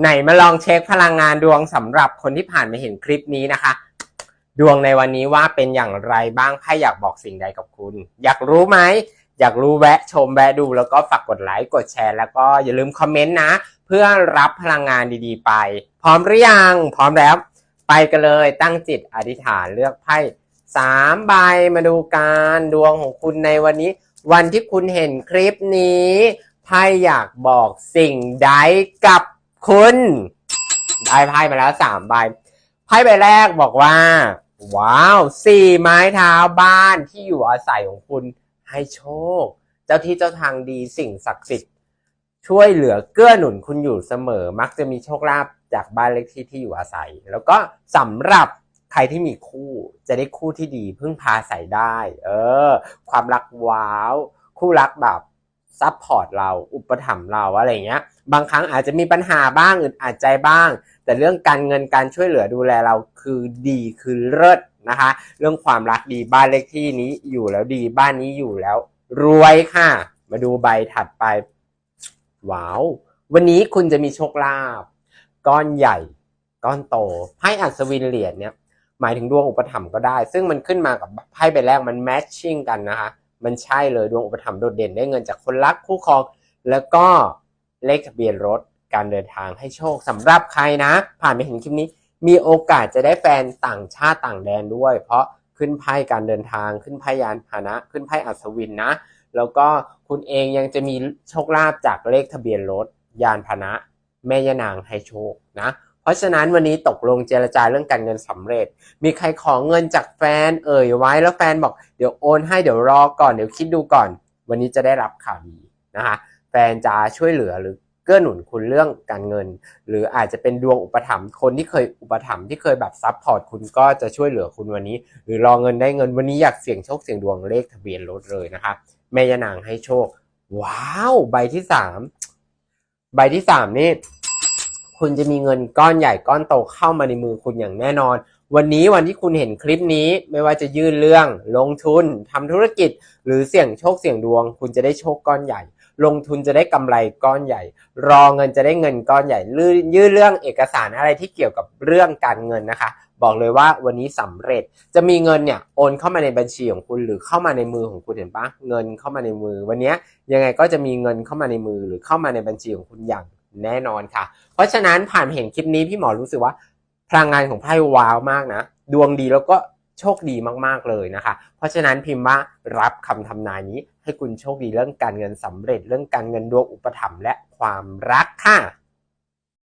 ไหนมาลองเช็คพลังงานดวงสำหรับคนที่ผ่านมาเห็นคลิปนี้นะคะ ดวงในวันนี้ว่าเป็นอย่างไรบ้างไพ่อยากบอกสิ่งใดกับคุณ อยากรู้ไหมอยากรู้แวะชมแวะดูแล้วก็ฝากกดไลค์กดแชร์ แล้วก็อย่าลืมคอมเมนต์นะ เพื่อรับพลังงานดีๆ ไป พร้อมหรือยังพร้อมแล้ว ไปกันเลยตั้งจิตอธิษฐานเลือกไพ่สามใบมาดูการดวงของคุณในวันนี้ วันที่คุณเห็นคลิปนี้ไพ่อยากบอกสิ่งใดกับ คุณได้ไพ่มาแล้วสามใบไพ่ใบแรกบอกว่า ว้าวสี่ไม้เท้าบ้านที่อยู่อาศัยของคุณให้โชค เจ้าที่เจ้าทางดีสิ่งศักดิ์สิทธิ์ช่วยเหลือเกื้อหนุนคุณอยู่เสมอ มักจะมีโชคลาภจากบ้านเลขที่ที่อยู่อาศัย แล้วก็สำหรับใครที่มีคู่จะได้คู่ที่ดีพึ่งพาใส่ได้ เออ ความรักว้าว คู่รักแบบ ซัพพอร์ตเราอุปถัมภ์เราอะไรเงี้ย บางครั้งอาจจะมีปัญหาบ้างอึดอัดใจบ้าง แต่เรื่องการเงินการช่วยเหลือดูแลเราคือดีคือเลิศนะคะ เรื่องความรักดีบ้านเลขที่นี้อยู่แล้วดีบ้านนี้อยู่แล้ว รวยค่ะ มาดูใบถัดไปว้าววันนี้คุณจะมีโชคลาภก้อนใหญ่ ก้อนโตไพ่อัศวินเหรียญเนี่ยหมายถึงดวงอุปถัมภ์ก็ได้ ซึ่งมันขึ้นมากับไพ่ใบแรกมันแมทชิ่งกันนะคะ มันใช่เลยดวงอุปถัมภ์โดดเด่นได้เงินจากคนรักคู่ครอง แล้วก็เลขทะเบียนรถการเดินทางให้โชคสำหรับใครนะ ผ่านไปเห็นคลิปนี้ มีโอกาสจะได้แฟนต่างชาติต่างแดนด้วย เพราะขึ้นไพ่การเดินทางขึ้นไพ่ยานพาหนะ ขึ้นไพ่อัศวินนะ แล้วก็คุณเองยังจะมีโชคลาภจากเลขทะเบียนรถยานพาหนะ แม่ยานางให้โชคนะ เพราะฉะนั้นวันนี้ตกลงเจรจาเรื่องการเงินสำเร็จ มีใครขอเงินจากแฟนเอ่ยไว้แล้วแฟนบอกเดี๋ยวโอนให้เดี๋ยวรอก่อนเดี๋ยวคิดดูก่อน วันนี้จะได้รับข่าวดีนะคะแฟนจะช่วยเหลือหรือเกื้อหนุนคุณเรื่องการเงิน หรืออาจจะเป็นดวงอุปถัมภ์คนที่เคยอุปถัมภ์ที่เคยแบบซับพอร์ตคุณก็จะช่วยเหลือคุณวันนี้ หรือรอเงินได้เงินวันนี้อยากเสี่ยงโชคเสี่ยงดวงเลขทะเบียนรถเลยนะคะแม่ยานางให้โชค ว้าว ใบที่สามใบที่สามนี่ คุณจะมีเงินก้อนใหญ่ก้อนโตเข้ามาในมือคุณอย่างแน่นอน วันนี้วันที่คุณเห็นคลิปนี้ไม่ว่าจะยื่นเรื่อง ลงทุนทำธุรกิจ หรือเสี่ยงโชคเสี่ยงดวง คุณจะได้โชคก้อนใหญ่ ลงทุนจะได้กำไรก้อนใหญ่ รอเงินจะได้เงินก้อนใหญ่ลื่นยื่นเรื่องเอกสารอะไรที่เกี่ยวกับเรื่องการเงินนะคะบอกเลยว่าวันนี้สำเร็จจะมีเงินเนี่ยโอนเข้ามาในบัญชีของคุณหรือเข้ามาในมือของคุณเห็นปะเงินเข้ามาในมือ วันนี้ยังไงก็จะมีเงินเข้ามาในมือหรือเข้ามาในบัญชีของคุณอย่าง แน่นอนค่ะ เพราะฉะนั้นผ่านเห็นคลิปนี้พี่หมอรู้สึกว่า พลังงานของไพ่ว้าวมากนะ ดวงดีแล้วก็โชคดีมากๆเลยนะคะ เพราะฉะนั้นพิมพ์ว่ารับคำทำนายนี้ ให้คุณโชคดีเรื่องการเงินสำเร็จเรื่องการเงินดวงอุปถัมภ์และความรักค่ะ